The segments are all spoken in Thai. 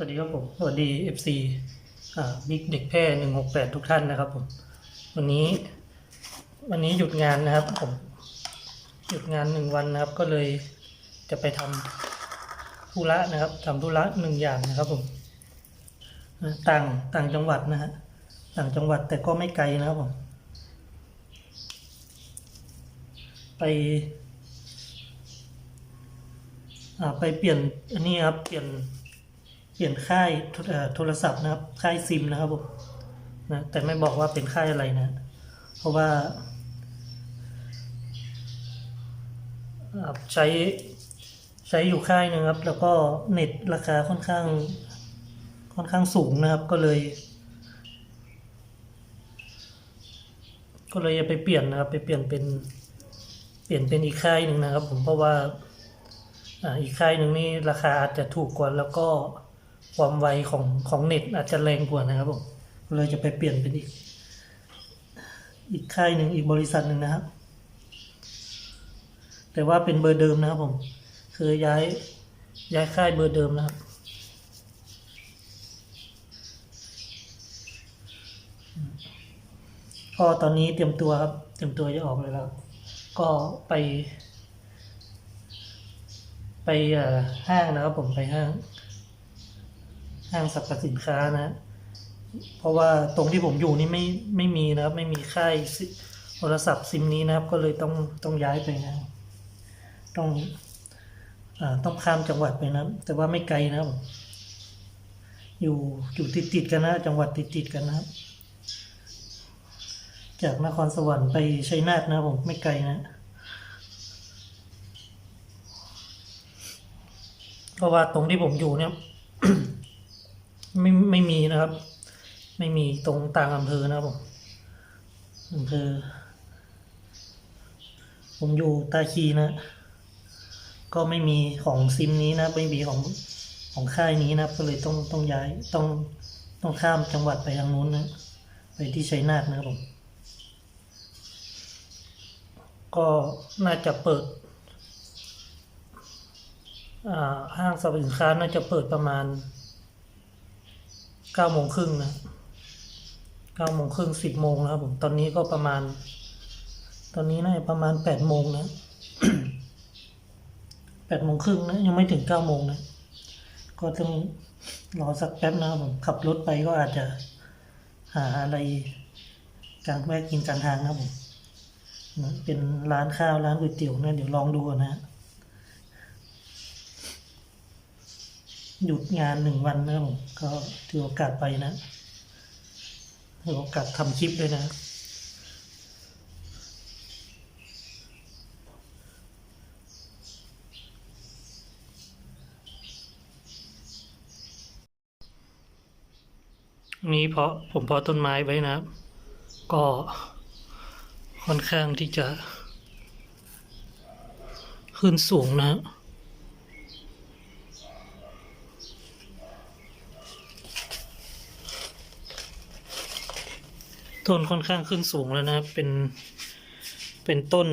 สวัสดีครับผม สวัสดี FC บิ๊กเด็กแพร่หนึ่งหกแปดทุกท่านนะครับผม วันนี้ วันนี้หยุดงานนะครับผม หยุดงานหนึ่งวันนะครับ ก็เลยจะไปทำธุระนะครับทำธุระหนึ่งอย่างนะครับผมต่างต่างจังหวัดนะฮะต่างจังหวัดแต่ก็ไม่ไกลนะครับผม ไปไปเปลี่ยนอันนี้ครับเปลี่ยน เปลี่ยนค่ายโทรศัพท์นะครับ ค่ายซิมนะครับผมนะแต่ไม่บอกว่าเป็นค่ายอะไรนะ เพราะว่าใช้ใช้อยู่ค่ายหนึงครับ แล้วก็เน็ตราคาค่อนข้างค่อนข้างสูงนะครับ ก็เลย ก็เลยจะไปเปลี่ยนนะครับ ไปเปลี่ยนเป็น เปลี่ยนเป็นอีกค่ายหนึ่งนะครับ ผมเพราะว่าอ่าอีกค่ายหนึ่งนี่ราคาอาจจะถูกกว่าแล้วก็ ความไวของของเน็ตอาจจะแรงกว่านะครับผมเลยจะไปเปลี่ยนเป็นอีก อีกค่ายหนึ่งอีกบริษัทหนึ่งนะครับ แต่ว่าเป็นเบอร์เดิมนะครับผมคือย้ายย้ายค่ายเบอร์เดิมนะครับก็ตอนนี้เตรียมตัวครับ เตรียมตัวจะออกเลยแล้ว ก็ไป ไปห้างนะครับผมไปห้าง ห้างสรรพสินค้านะ เพราะว่าตรงที่ผมอยู่นี่ไม่ไม่มีนะครับ ไม่มีค่ายโทรศัพท์ซิมนี้นะครับ ก็เลยต้องต้องย้ายไปนะ ต้องอต้องข้ามจังหวัดไปนะ แต่ว่าไม่ไกลนะผมอยู่อยู่ติดติดๆกันนะ จังหวัดติดติดๆกันนะครับ จากนครสวรรค์ไปชัยนาทนะผมไม่ไกลนะเพราะว่าตรงที่ผมอยู่เนี่ย ไม่ไม่มีนะครับ ไม่มีตรงต่างอำเภอนะครับผมอำเภอผมอยู่ตาคีนะ ก็ไม่มีของซิมนี้นะไม่มีของของค่ายนี้นะก็เลยต้องต้องย้ายต้องต้องข้ามจังหวัดไปทางนู้นนะ ไปที่ชัยนาทนะครับผม ก็น่าจะเปิดอ่าห้างสรรพสินค้าน่าจะเปิดประมาณ เก้าโมงครึ่งนะเก้าโมงครึ่งสิบโมงนะครับผมตอนนี้ก็ประมาณ ตอนนี้น่าจะประมาณแปดโมงนะแปดโมงครึ่งนะยังไม่ถึงเก้าโมงนะก็ต้องรอสักแป๊บนะครับผมขับรถไปก็อาจจะหาอะไรกลางแวะกินกลางทางนะครับผมนะเป็นร้านข้าวร้านก๋วยเตี๋ยวนะเดี๋ยวลองดูนะฮะ หยุดงานหนึ่งวันนะผมก็ถือโอกาสไปนะถือโอกาสทำคลิปด้วยนะนี้เพราะผมเพาะต้นไม้ไว้นะ ก็ค่อนข้างที่จะ ขึ้นสูงนะครับ ต้นค่อนข้างขึ้นสูงแล้วนะครับ เป็น เป็นต้น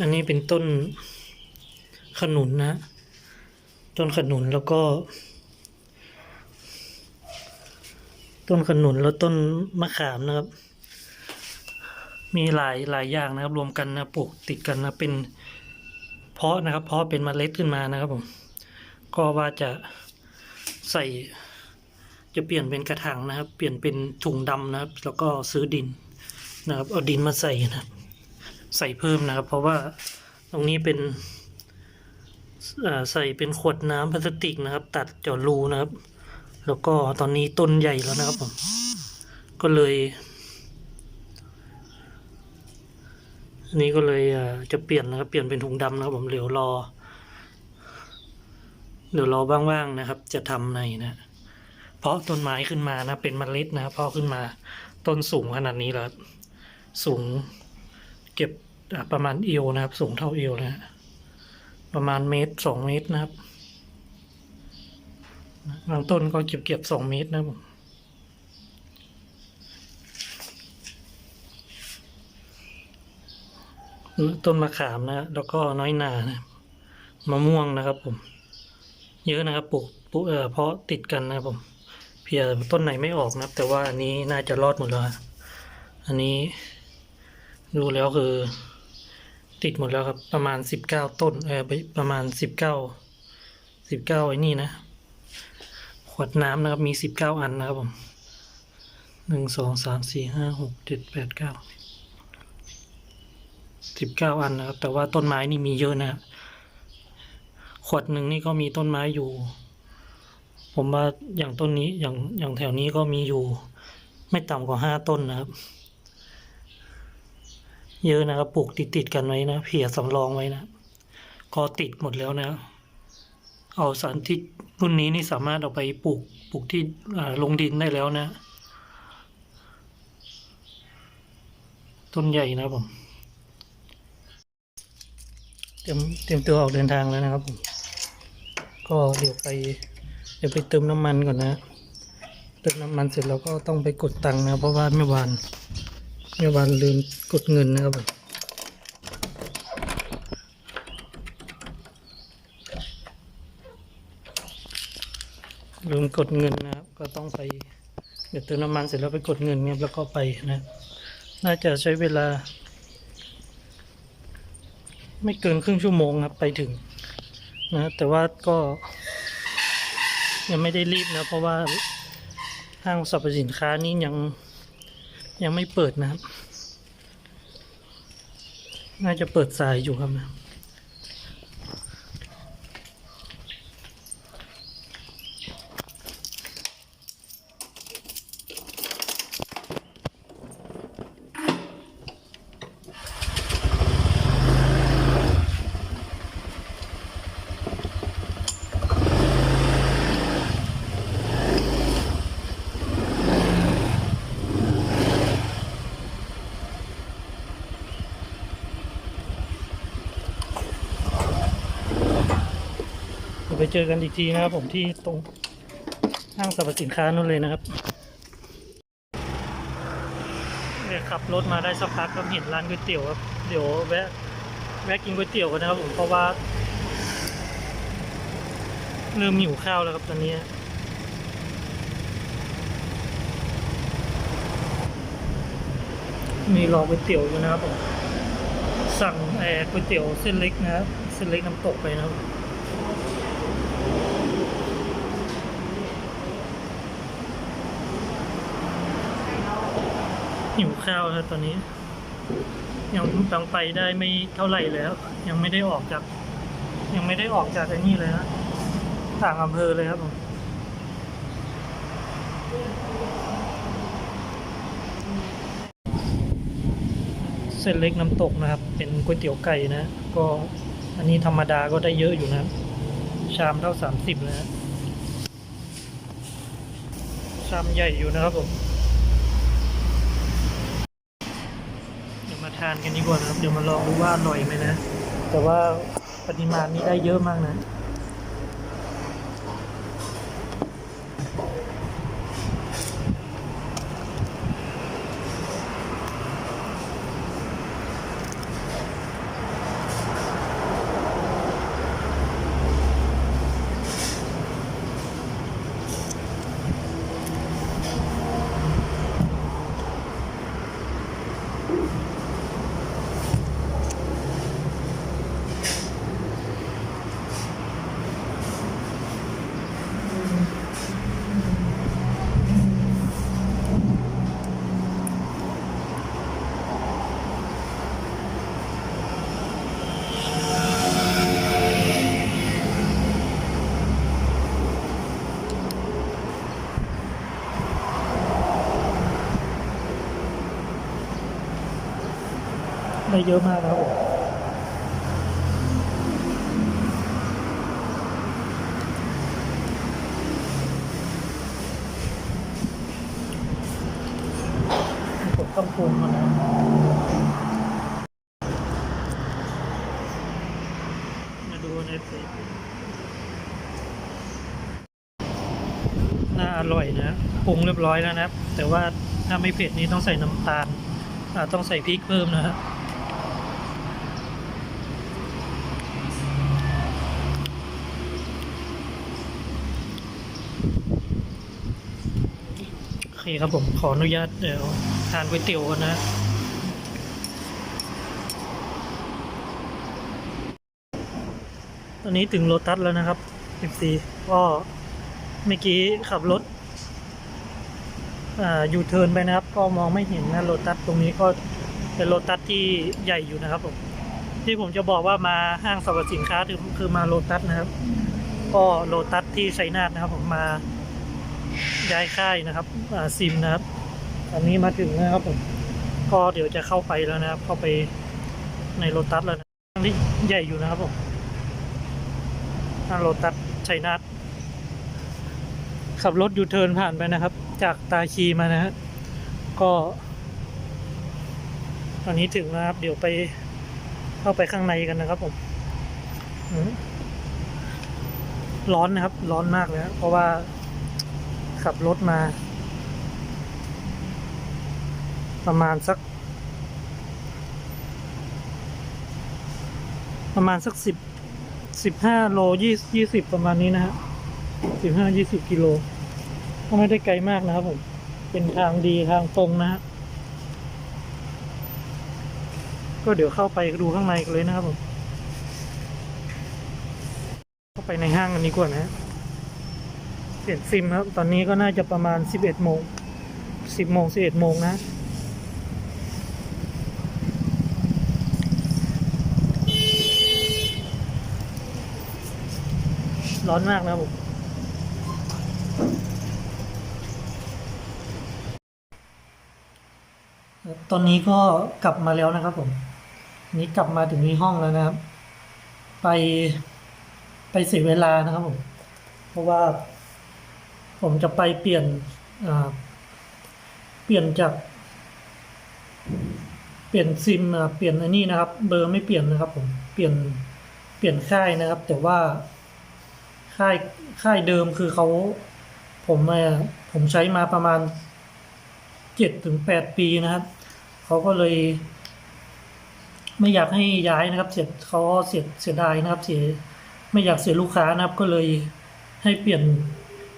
อันนี้เป็นต้นขนุนนะ ต้นขนุนแล้วก็ ต้นขนุนแล้วต้นมะขามนะครับ มีหลายหลายอย่างนะครับ รวมกันนะปลูกติดกันนะเป็นเพาะนะครับ เพาะเป็นเมล็ดขึ้นมานะครับผม ก็ว่าจะใส่ จะเปลี่ยนเป็นกระถางนะครับ เปลี่ยนเป็นถุงดำนะครับ แล้วก็ซื้อดินนะครับ เอาดินมาใส่นะครับ ใส่เพิ่มนะครับ เพราะว่าตรงนี้เป็นอ่าใส่เป็นขวดน้ำพลาสติกนะครับ ตัดเจาะรูนะครับ แล้วก็ตอนนี้ต้นใหญ่แล้วนะครับผมก็เลยนนี้ก็เลยอ่าจะเปลี่ยนนะครับ เปลี่ยนเป็นถุงดำนะครับผมเดี๋ยวรอเดี๋ยวรอว่างๆนะครับ จะทำในนะ เพาะต้นไม้ขึ้นมานะเป็นมเมล็ดนะเพาะขึ้นมาต้นสูงขนาดนี้แล้วสูงเก็บประมาณเอวนะครับ สูงเท่าเอวนะประมาณเมตรสองเมตรนะครับบางต้นก็เก็บเก็บสองเมตรนะผมต้นมะขามนะแล้วก็น้อยหนานะมะม่วงนะครับผม เยอะนะครับปลูกปลูกเอ่อเพาะติดกันนะครับผมียต้นไหนไม่ออกนะครับ แต่ว่าอันนี้น่าจะรอดหมดแล้วอันนี้ดูแล้วคือ ติดหมดแล้วครับ ประมาณสิบเก้าต้นเออไปประมาณสิบเก้าสิบเก้าไอ้นี่นะ ขวดน้ำนะครับมีสิบเก้าอันนะครับผมหนึ่งสองสามสี่ห้าหกเจ็ดแปดเก้าสิบเก้าอันนะครับ แต่ว่าต้นไม้นี่มีเยอะนะครับขวดหนึ่งนี่ก็มีต้นไม้อยู่ ผมว่าอย่างต้นนี้อย่างอย่างแถวนี้ก็มีอยู่ ไม่ต่ำกว่าห้าต้นนะครับ เยอะนะครับปลูกติดติดๆกันไว้นะเพียสำรองไว้นะก็ติดหมดแล้วนะ เอาสารที่รุ่นนี้นี่สามารถเอาไปปลูกปลูกที่ลงดินได้แล้วนะ ต้นใหญ่นะผมเตรียมเตรียมตัวออกเดินทางแล้วนะครับผมก็เดี๋ยวไป ดี๋ยวไปเติมน้ำมันก่อนนะ เติมน้ำมันเสร็จเราก็ต้องไปกดตังค์นะ เพราะว่าเมื่อวานเมื่อวานลืมกดเงินนะครับผมลืมกดเงินนะครับก็ต้องไปเดี๋ยวเติมน้ำมันเสร็จแล้วไปกดเงินเนี่ยแล้วก็ไปนะน่าจะใช้เวลา ไม่เกินครึ่งชั่วโมงครับไปถึงนะแต่ว่าก็ ยังไม่ได้รีบนะเพราะว่าห้างสรรพสินค้านี้ยังยังไม่เปิดนะครับ น่าจะเปิดสายอยู่ครับนะ เจอกันอีกทีนะครับผมที่ตรงห้างสรรพสินค้านั่นเลยนะครับเนี่ยขับรถมาได้สักพักก็เห็นร้านก๋วยเตี๋ยวครับเดี๋ยวแวะแวะกินก๋วยเตี๋ยวกันนะครับผมเพราะว่าเริ่มหิวข้าวแล้วครับตอนนี้มีรอก๋วยเตี๋ยวอยู่นะครับผมสั่งแอร์ก๋วยเตี๋ยวเส้นเล็กนะครับเส้นเล็กน้ำตกไปนะครับ หิวข้าวแล้วตอนนี้ ยังต้องไปได้ไม่เท่าไหร่แล้ว ยังไม่ได้ออกจาก ยังไม่ได้ออกจากไอ้นี่เลยนะต่างอำเภอเลยครับผมเส้นเล็กน้ำตกนะครับ เป็นก๋วยเตี๋ยวไก่นะ ก็อันนี้ธรรมดาก็ได้เยอะอยู่นะ ชามเท่าสามสิบนะชามใหญ่อยู่นะครับผม เดี๋ยวมา ทานกันดีกว่านะครับ เดี๋ยวมาลองดูว่าอร่อยไหมนะ แต่ว่าปริมาณนี้ได้เยอะมากนะ ได้เยอะมากครับผมต้องปรุงก่อนนะมาดูในเฟซน่าอร่อยนะ ปรุงเรียบร้อยแล้วนะ แต่ว่าถ้าไม่เผ็ดนี้ต้องใส่น้ำตาลต้องใส่พริกเพิ่มนะฮะ เคครับผมขออนุญาตเดี๋ยวทานก๋วยเตี๋ยวกันนะตอนนี้ถึงโลตัสแล้วนะครับ14ก็เมื่อกี้ขับรถอ่ายูเทินไปนะครับ ก็มองไม่เห็นนะโลตัสตรงนี้ก็เป็นโลตัสที่ใหญ่อยู่นะครับผมที่ผมจะบอกว่ามาห้างสรรพสินค้าคือคือมาโลตัสนะครับ ก็โลตัสที่ไชยนาทนะครับผมมา ย้ายค่ายนะครับซิมนะครับตอนนี้มาถึงนะครับผมก็เดี๋ยวจะเข้าไปแล้วนะครับ เข้าไปในโลตัสแล้วนะทางนี้ใหญ่อยู่นะครับผมทางโลตัสชัยนาทขับรถยูเทิร์นผ่านไปนะครับ จากตาคีมานะฮะก็ ตอนนี้ถึงแล้วครับ เดี๋ยวไปเข้าไปข้างในกันนะครับผมร้อนนะครับ ร้อนมากเลยเพราะว่า ขับรถมา ประมาณสัก ประมาณสักสิบสิบห้าโลยี่ยี่สิบประมาณนี้นะฮะสิบห้ายี่สิบกิโลก็ไม่ได้ไกลมากนะครับผม เป็นทางดีทางตรงนะฮะก็เดี๋ยวเข้าไปดูข้างในกันเลยนะครับผม เข้าไปในห้างกันดีกว่านะฮะ เปลี่ยนซิมครับ ตอนนี้ก็น่าจะประมาณสิบเอ็ดโมงสิบโมงสิบเอ็ดโมงนะ ร้อนมากนะผมตอนนี้ก็กลับมาแล้วนะครับผม นี่กลับมาถึงที่ห้องแล้วนะครับ ไปไปเสียเวลานะครับผม เพราะว่า ผมจะไปเปลี่ยนเปลี่ยนจาก เปลี่ยนซิมเปลี่ยนอันนี้นะครับ เบอร์ไม่เปลี่ยนนะครับ ผมเปลี่ยนเปลี่ยนค่ายนะครับ แต่ว่าค่ายค่ายเดิมคือเขาผมผมใช้มาประมาณเจ็ดถึงแปดปีนะครับเขาก็เลย ไม่อยากให้ย้ายนะครับ เสียเขาเสียเสียดายนะครับ เสียไม่อยากเสียลูกค้านะครับ ก็เลยให้เปลี่ยน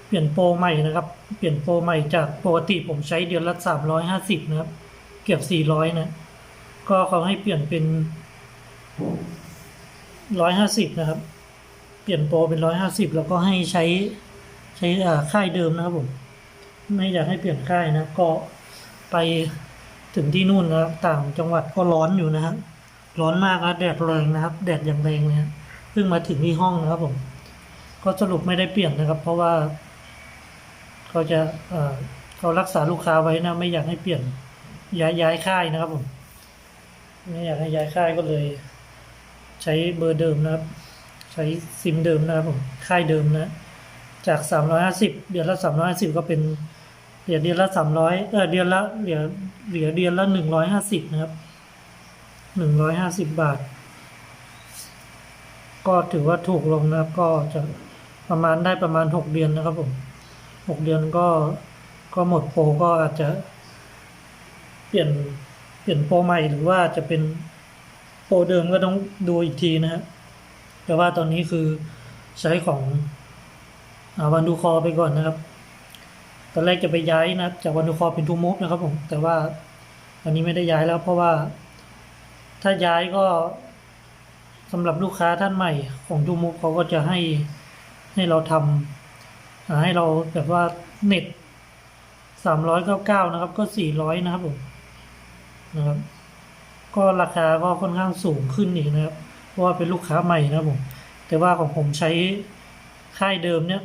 เปลี่ยนโปรใหม่นะครับ เปลี่ยนโปรใหม่จากปกติผมใช้เดือนละสามร้อยห้าสิบนะครับ เกือบสี่ร้อยนะ ก็เขาให้เปลี่ยนเป็นร้อยห้าสิบนะครับ เปลี่ยนโปรเป็นร้อยห้าสิบแล้วก็ให้ใช้ใช้ค่ายเดิมนะครับผม ไม่อยากให้เปลี่ยนค่ายนะ ก็ไปถึงที่นู่นนะครับต่างจังหวัดก็ร้อนอยู่นะครับ ร้อนมากนะแดดแรงนะครับ แดดอย่างแรงเลยฮะเพิ่งมาถึงที่ห้องนะครับผม ก็สรุปไม่ได้เปลี่ยนนะครับ เพราะว่า เขาจะเอ่อเขารักษาลูกค้าไว้นะ ไม่อยากให้เปลี่ยนย้ายย้ายค่ายนะครับผมไม่อยากให้ย้ายค่ายก็เลย ใช้เบอร์เดิมนะครับ ใช้ซิมเดิมนะครับผมค่ายเดิมนะ จากสามร้อยห้าสิบเดือนละสามร้อยห้าสิบก็เป็นเหรียญเดือนละสามร้อยเออเดือนละเหรียญเหรียญเดือนละหนึ่งร้อยห้าสิบนะครับหนึ่งร้อยห้าสิบบาท ก็ถือว่าถูกลงนะครับ ก็จะประมาณได้ประมาณหกเดือนนะครับผม หกเดือนก็ก็หมดโปรก็อาจจะ เปลี่ยนเปลี่ยนโปรใหม่หรือว่าจะเป็นโปรเดิมก็ต้องดูอีกทีนะครับแต่ว่าตอนนี้คือใช้ของวันดูคอไปก่อนนะครับ ตอนแรกจะไปย้ายนะจากวันดูคอเป็นทูมูฟนะครับผม แต่ว่าอันนี้ไม่ได้ย้ายแล้วเพราะว่าถ้าย้ายก็สำหรับลูกค้าท่านใหม่ของทูมูฟเขาก็จะให้ให้เราทำอ่า ให้เราแบบว่าเน็ตสามร้อยเก้าเก้านะครับ ก็สี่ร้อยนะครับผมนะครับ ก็ราคาก็ค่อนข้างสูงขึ้นอีกนะครับ เพราะว่าเป็นลูกค้าใหม่นะครับผม แต่ว่าของผมใช้ค่ายเดิมเนี่ย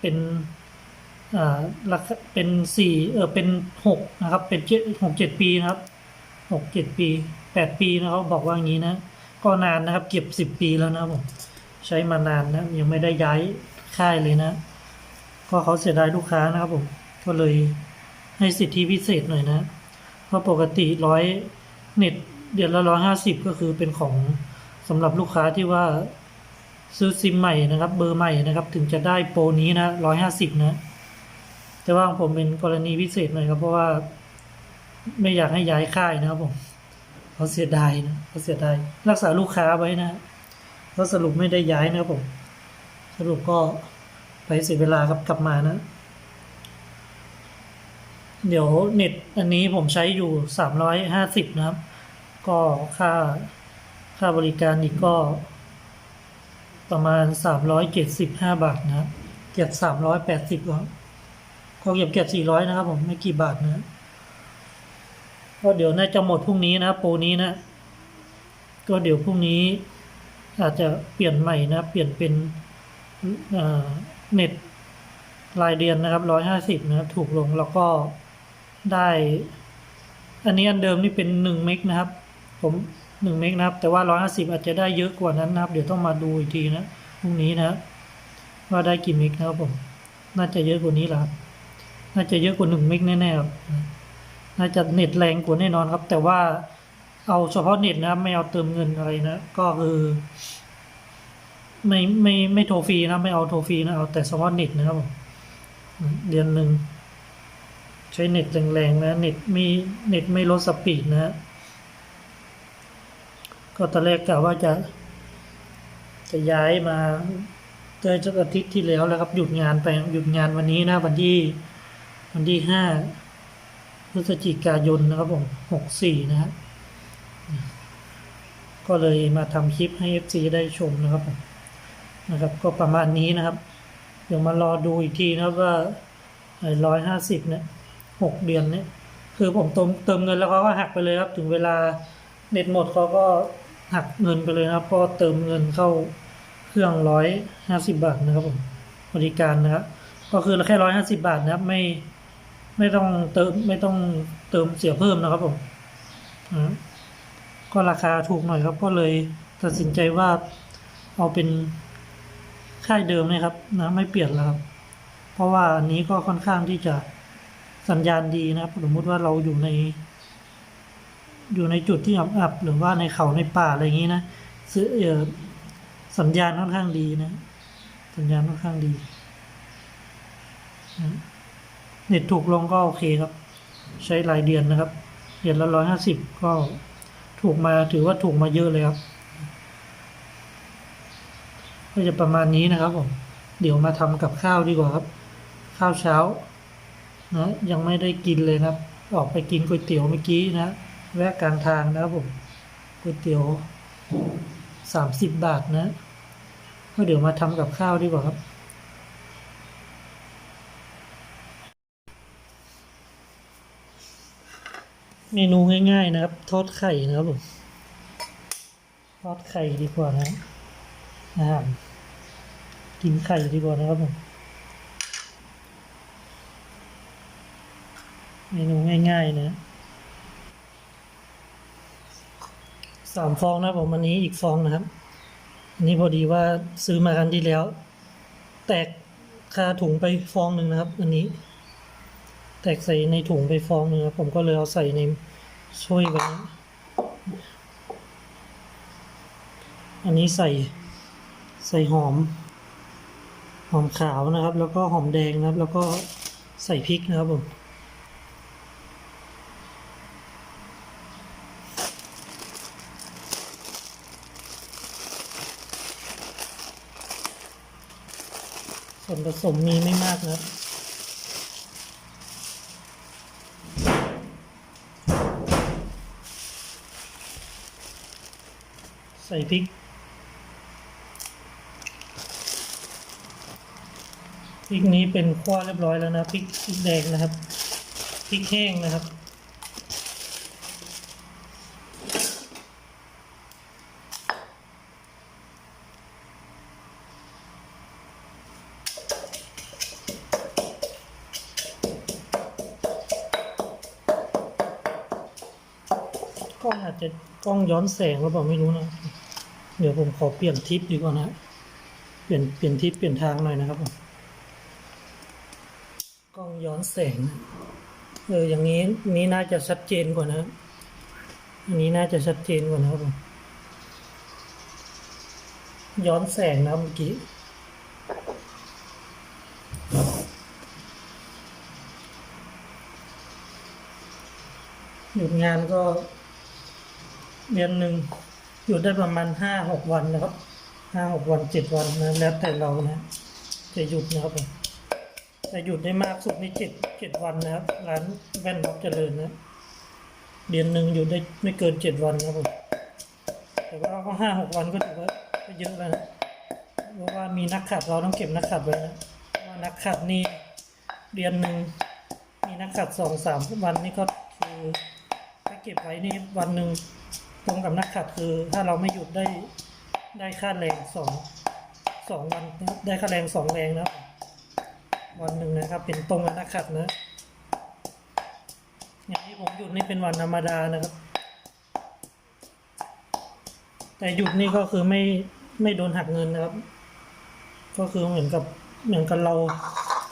เป็นอ่าราคาเป็นสี่เออเป็นหกนะครับ เป็นเจ็ดหกเจ็ดปีนะครับหกเจ็ดปีแปดปีนะครับบอกว่างี้นะ ก็นานนะครับ เก็บสิบปีแล้วนะครับผม ใช้มานานนะยังไม่ได้ย้าย ค่ายเลยนะ ก็เขาเสียดายลูกค้านะครับผมก็เลยให้สิทธิพิเศษหน่อยนะ เพราะปกติร้อยเน็ตเดือนละร้อยห้าสิบก็คือเป็นของสำหรับลูกค้าที่ว่าซื้อซิมใหม่นะครับ เบอร์ใหม่นะครับ ถึงจะได้โปรนี้นะร้อยห้าสิบนะ แต่ว่าผมเป็นกรณีพิเศษหน่อยครับ เพราะว่าไม่อยากให้ย้ายค่ายนะครับผมเขาเสียดายนะเขาเสียดายรักษาลูกค้าไว้นะเขาสรุปไม่ได้ย้ายนะครับผม สรุปก็ไปเสียเวลาครับกลับมานะ เดี๋ยวเน็ตอันนี้ผมใช้อยู่สามร้อยห้าสิบนะครับ ก็ค่าค่าบริการอีกก็ ประมาณสามร้อยเจ็ดสิบห้าบาทนะเก็บสามร้อยแปดสิบก็เก็บเก็บสี่ร้อยนะครับผมไม่กี่บาทนะก็เดี๋ยวน่าจะหมดพรุ่งนี้นะโปรนี้นะ ก็เดี๋ยวพรุ่งนี้อาจจะเปลี่ยนใหม่นะ เปลี่ยนเป็น เน็ตรายเดือนนะครับร้อยห้าสิบนะครับ ถูกลงแล้วก็ได้ อันนี้อันเดิมนี่เป็นหนึ่งเมกนะครับ ผมหนึ่งเมกนะครับ แต่ว่าร้อยห้าสิบอาจจะได้เยอะกว่านั้นนะครับ เดี๋ยวต้องมาดูอีกทีนะพรุ่งนี้นะว่าได้กี่เมกนะครับผม น่าจะเยอะกว่านี้แหละครับ น่าจะเยอะกว่าหนึ่งเมกแน่ๆครับน่าจะเน็ตแรงกว่าแน่นอนครับ แต่ว่าเอาเฉพาะเน็ตนะครับไม่เอาเติมเงินอะไรนะ ก็คือ ไม่ไม่ไม่โทรฟรีนะ ไม่เอาโทรฟรีนะ เอาแต่เฉพาะเน็ตนะครับผมเดือนหนึ่ง ใช้เน็ตแรงๆนะ เน็ตมีเน็ตไม่ลดสปีดนะฮะก็ตอนแรกกะว่าจะ จะย้ายมาเจอจากอาทิตย์ที่แล้วแล้วครับ หยุดงานไปหยุดงานวันนี้นะ วันที่วันที่ห้าพฤศจิกายนนะครับผมหกสี่นะฮะก็เลยมาทำคลิปให้ FC ได้ชมนะครับผม นะครับ ก็ประมาณนี้นะครับ เดี๋ยวมารอดูอีกทีนะครับว่าร้อยห้าสิบเนี่ยหกเดือนเนี่ยคือผมเติมเติมเงินแล้วเขาก็หักไปเลยครับ ถึงเวลาเน็ตหมดเขาก็หักเงินไปเลยนะครับเพราะเติมเงินเข้าเครื่องร้อยห้าสิบาทนะครับผมบริการนะครับก็คือแค่ร้อยห้าสิบาทนะครับไม่ไม่ต้องเติมไม่ต้องเติมเสียเพิ่มนะครับผมก็ราคาถูกหน่อยครับก็เลยตัดสินใจว่าเอาเป็น ค่ายเดิมนะครับนะไม่เปลี่ยนแล้วครับ เพราะว่าอันนี้ก็ค่อนข้างที่จะสัญญาณดีนะครับสมมติว่าเราอยู่ใน อยู่ในจุดที่อับๆหรือว่าในเขาในป่าอะไรอย่างนี้นะซื้อเออสัญญาณค่อนข้างดีนะ สัญญาณค่อนข้างดีเน็ตถูกลงก็โอเคครับ ใช้รายเดือนนะครับเดือนละร้อยห้าสิบก็ถูกมาถือว่าถูกมาเยอะเลยครับ ก็จะประมาณนี้นะครับผมเดี๋ยวมาทำกับข้าวดีกว่าครับ ข้าวเช้านะยังไม่ได้กินเลยนะครับ ออกไปกินก๋วยเตี๋ยวเมื่อกี้นะแวะกลางทางนะครับผมก๋วยเตี๋ยวสามสิบบาทนะก็เดี๋ยวมาทำกับข้าวดีกว่าครับ เมนูง่ายๆนะครับ ทอดไข่นะครับผมทอดไข่ดีกว่านะ อาหารกินไข่ดีกว่านะครับผมเมนูง่ายๆนะสามฟองนะผมอันนี้อีกฟองนะครับ อันนี้พอดีว่าซื้อมากันที่แล้ว แตกคาถุงไปฟองหนึ่งนะครับ อันนี้ แตกใส่ในถุงไปฟองหนึ่งครับผมก็เลยเอาใส่ในช่วยไว้นอันนี้ใส่ ใส่หอม หอมขาวนะครับ แล้วก็หอมแดงนะครับ แล้วก็ใส่พริกนะครับผมส่วนผสมมีไม่มากนะครับใส่พริก ริกนี้เป็นคั่วเรียบร้อยแล้วนะพริกพริกแดงนะครับพริกแห้งนะครับ กล้องอาจจะกล้องย้อนแสงหรือเปล่าไม่รู้นะ เดี๋ยวผมขอเปลี่ยนทิศดีกว่านะ เปลี่ยนเปลี่ยนทิศเปลี่ยนทางหน่อยนะครับผม ย้อนแสง เออ อย่างนี้นี้น่าจะชัดเจนกว่านะอันนี้น่าจะชัดเจนกว่านะครับผมย้อนแสงนะเมื่อกี้หยุดงานก็เดือนหนึ่งหยุดได้ประมาณห้าหกวันนะครับห้าหกวันเจ็ดวันนะแล้วแต่เรานะ จะหยุดนะครับผม แต่หยุดได้มากสุดในเจ็ดเจ็ดวันนะครับ ร้านแว่นบ็อกเจริญนะเดือนหนึ่งหยุดได้ไม่เกินเจ็ดวันนะครับผมแต่ว่าก็ห้าหกวันก็ถือว่าเยอะแล้วนะเพราะว่ามีนักขัดเราต้องเก็บนักขัดไว้นะว่านักขัดนี่เดือนหนึ่งมีนักขัดสองสามวันนี่ก็คือถ้าเก็บไว้นี่วันหนึ่งตรงกับนักขัดคือ ถ้าเราไม่หยุดได้ได้ค่าแรงสองสองวันได้ค่าแรงสองแรงนะครับ วันหนึ่งนะครับ เป็นตรงกันักขัดนะอย่างที่ผมหยุดนี่เป็นวันธรรมดานะครับ แต่หยุดนี่ก็คือไม่ไม่โดนหักเงินนะครับ ก็คือเหมือนกับเหมือนกับเรา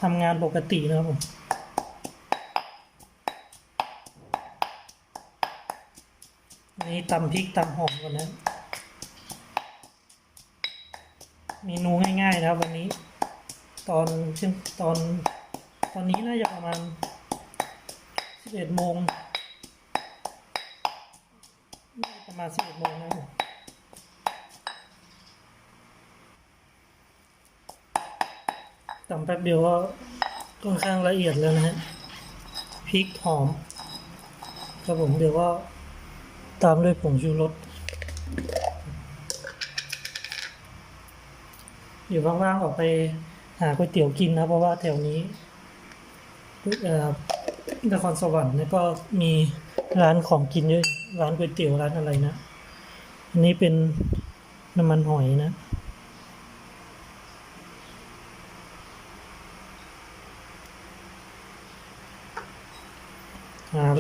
ทำงานปกตินะครับผมนนี้ตำพริกตำหอมก่อนนะ เมนูง่ายๆนะครับวันนี้ ตอนเช่นตอนตอนนี้น่าจะประมาณสิบเอ็ดโมงน่าจะประมาณสิบเอ็ดโมงนะครับผมตำแป๊บเดียวก็ค่อนข้างละเอียดแล้วนะฮะพริกหอมครับผมเดี๋ยวก็ตามด้วยผงชูรสเดี๋ยวว่างๆออกไป หาก๋วยเตี๋ยวกินนะเพราะว่าแถวนี้นครสวรรค์เนี่ยก็มีร้านของกินเยอะร้านก๋วยเตี๋ยวร้านอะไรนะอันนี้เป็นน้ำมันหอยนะ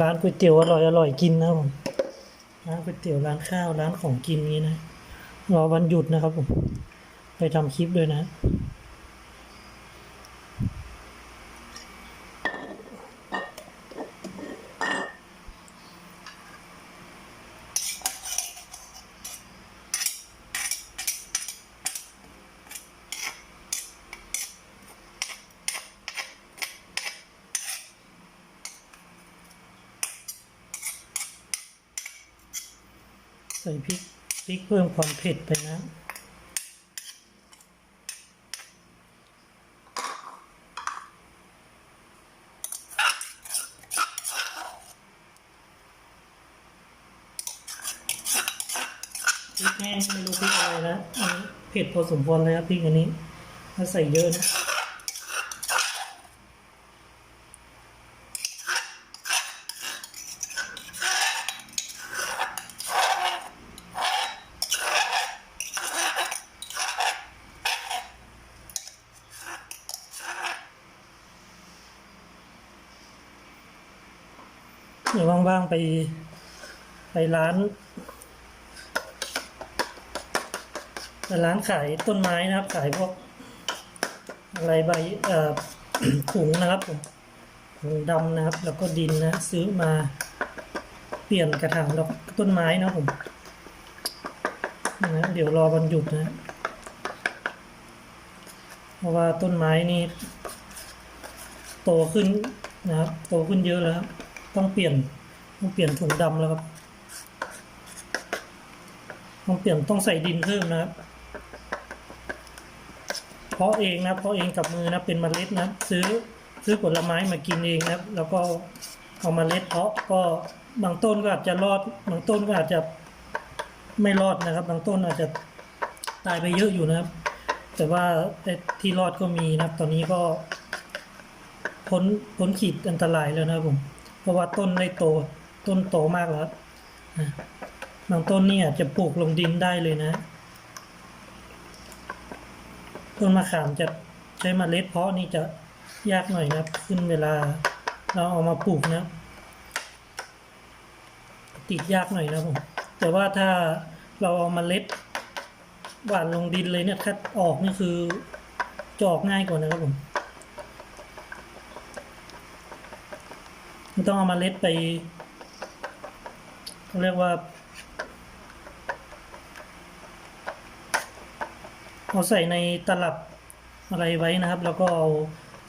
ร้านก๋วยเตี๋ยวอร่อยอร่อยกินนะผมร้านก๋วยเตี๋ยวร้านข้าวร้านของกินนี้นะรอวันหยุดนะครับผมไปทำคลิปด้วยนะ ใส่พริกพริกเพิ่มความเผ็ดไปนะ พริกแห้งไม่รู้พริกอะไรนะอันนี้เผ็ดพอสมควรเลยครับพริกอันนี้ถ้าใส่เยอะนะ เดี๋ยวว่างๆไป ไปร้านไปร้านขายต้นไม้นะครับ ขายพวกอะไรใบเอ่อถุงนะครับผมถุงดำนะครับ แล้วก็ดินนะซื้อมาเปลี่ยนกระถางดอกต้นไม้นะผมนะเดี๋ยวรอวันหยุดนะเพราะว่าต้นไม้นี่โตขึ้นนะครับ โตขึ้นเยอะแล้วครับ ต้องเปลี่ยนต้องเปลี่ยนถุงดำแล้วครับ ต้องเปลี่ยนต้องใส่ดินเพิ่มนะครับเพาะเองนะเพาะเองกับมือนะเป็นเมล็ดนะซื้อซื้อผลไม้มากินเองนะแล้วก็เอามาเมล็ดเพาะก็บางต้นก็อาจจะรอด บางต้นก็อาจจะไม่รอดนะครับ บางต้นอาจจะตายไปเยอะอยู่นะครับ แต่ว่าที่รอดก็มีนะครับ ตอนนี้ก็พ้นพ้นขีดอันตรายแล้วนะครับผม เพราะว่าต้นได้โต ต้นโตมากแล้วนะ บางต้นนี่อาจจะปลูกลงดินได้เลยนะ ต้นมะขามจะใช้เมล็ดเพาะนี่จะยากหน่อยนะขึ้นเวลาเราเอามาปลูกนะ ติดยากหน่อยนะผมแต่ว่าถ้าเราเอามาเล็ดหว่านลงดินเลยเนี่ยถ้าออกนี่คือจอกง่ายกว่านะครับผมไม่ต้องเอามาเล็ดไปเรียกว่า เอาใส่ในตลับอะไรไว้นะครับ แล้วก็เอา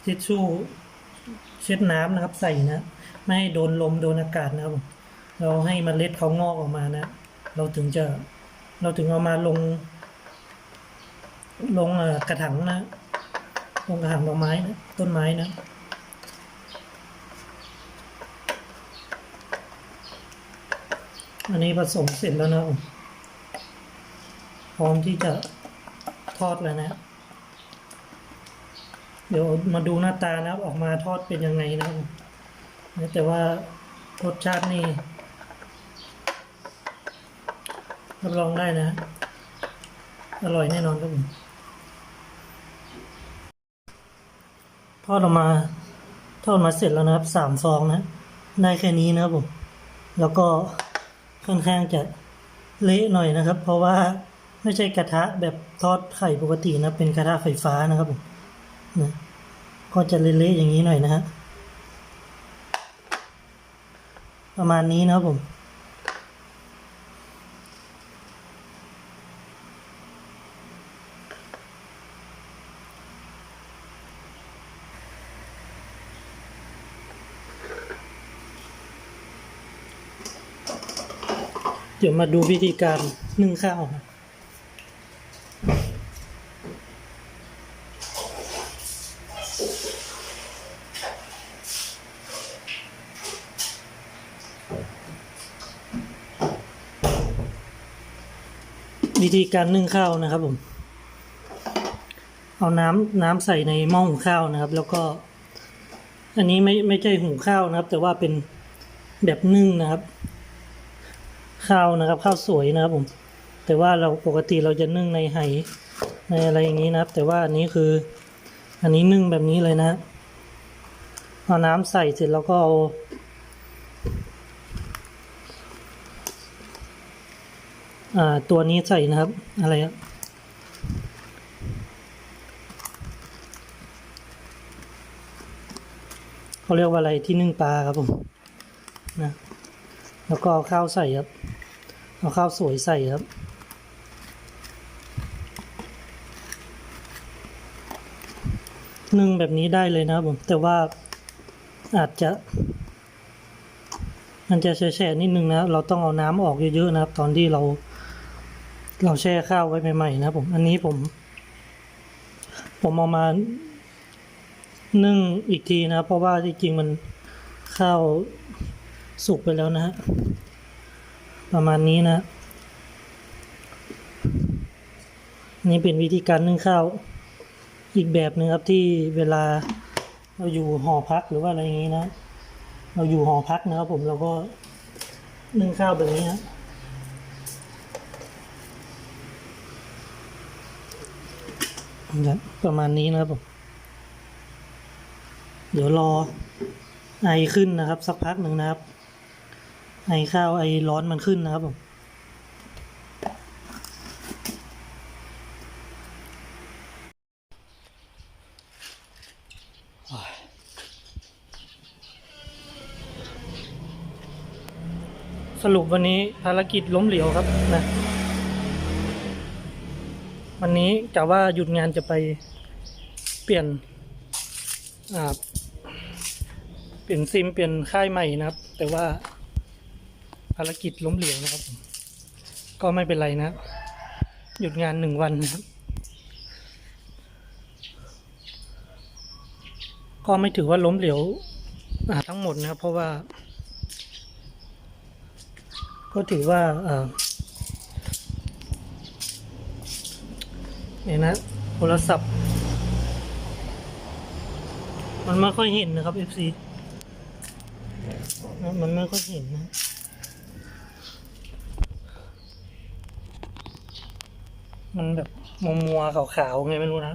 ทิชชู่เช็ดน้ำนะครับ ใส่นะไม่ให้โดนลมโดนอากาศนะครับ เราให้มเมล็ดเขางอกออกมานะ เราถึงจะเราถึงเอามาลง ลงกระถางนะตรงกระถางดอกไม้นะต้นไม้นะอันนี้ผสมเสร็จแล้วนะครับพร้อมที่จะ ทอดแล้วนะครับ เดี๋ยวมาดูหน้าตานะครับ ออกมาทอดเป็นยังไงนะครับผมแต่ว่ารสชาตินี่รับรองได้นะ อร่อยแน่นอนครับผมทอดออกมาทอดมาเสร็จแล้วนะครับสามฟองนะ ได้แค่นี้นะครับผม แล้วก็ค่อนข้างจะเละหน่อยนะครับ เพราะว่า ไม่ใช่กระทะแบบทอดไข่ปกตินะ เป็นกระทะไฟฟ้านะครับผมนะก็จะเละๆอย่างนี้หน่อยนะฮะประมาณนี้นะครับผมเดี๋ยวมาดูวิธีการนึ่งข้าว ธีการนึ่งข้าวนะครับผม เอาน้ำน้ำใส่ในหม้อหุงข้าวนะครับ แล้วก็ อันนี้ไม่ไม่ใช่หุงข้าวนะครับ แต่ว่าเป็นแบบนึ่งนะครับ ข้าวนะครับ ข้าวสวยนะครับผม แต่ว่าเราปกติเราจะนึ่งในไหในอะไรอย่างนี้นะครับ แต่ว่าอันนี้คือ อันนี้นึ่งแบบนี้เลยนะ เอาน้ำใส่เสร็จแล้วก็เอาอ่า ตัวนี้ใส่นะครับ อะไรครับเขาเรียกว่าอะไรที่นึ่งปลาครับผมนะแล้วก็เอาข้าวใส่ครับ เอาข้าวสวยใส่ครับนึ่งแบบนี้ได้เลยนะครับผมแต่ว่าอาจจะ มันจะแฉะนิดนึงนะ เราต้องเอาน้ำออกเยอะๆนะครับ ตอนที่เรา เราแช่ข้าวไว้ใหม่ๆนะครับผมอันนี้ผม ผมเอามานึ่งอีกทีนะครับเพราะว่าจริงๆมันข้าวสุกไปแล้วนะฮะประมาณนี้นะ นี่เป็นวิธีการนึ่งข้าว อีกแบบหนึ่งครับที่เวลาเราอยู่หอพักหรือว่าอะไรอย่างนี้นะ เราอยู่หอพักนะครับผมเราก็นึ่งข้าวแบบนี้ฮะ นะประมาณนี้นะครับผมเดี๋ยวรอไอขึ้นนะครับ สักพักหนึ่งนะครับ ไอข้าวไอร้อนมันขึ้นนะครับผมสรุปวันนี้ภารกิจล้มเหลวครับนะ วันนี้กะว่าหยุดงานจะไปเปลี่ยนเปลี่ยนซิมเปลี่ยนค่ายใหม่นะครับ แต่ว่าภารกิจล้มเหลวนะครับ ก็ไม่เป็นไรนะ หยุดงานหนึ่งวันนะครับ ก็ไม่ถือว่าล้มเหลวทั้งหมดนะครับเพราะว่า ก็ถือว่า เนี่ยนะโทรศัพท์ มันไม่ค่อยเห็นนะครับ FC นะมันไม่ค่อยเห็นนะมันแบบมัวมัวๆขาวๆไงไม่รู้นะ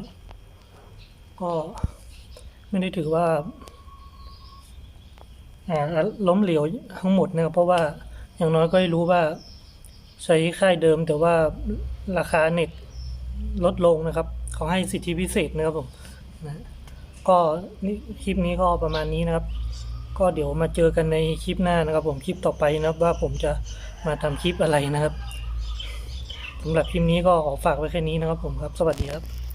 ก็ไม่ได้ถือว่าล้มเหลวทั้งหมดนะครับเพราะว่าอย่างน้อยก็รู้ว่าใช้ค่ายเดิมแต่ว่าราคาเน็ต ลดลงนะครับ เขาให้สิทธิพิเศษนะครับผมนะก็นี่คลิปนี้ก็ประมาณนี้นะครับ ก็เดี๋ยวมาเจอกันในคลิปหน้านะครับ ผมคลิปต่อไปนะครับว่าผมจะมาทำคลิปอะไรนะครับสำหรับคลิปนี้ก็ขอฝากไว้แค่นี้นะครับผมครับ สวัสดีครับ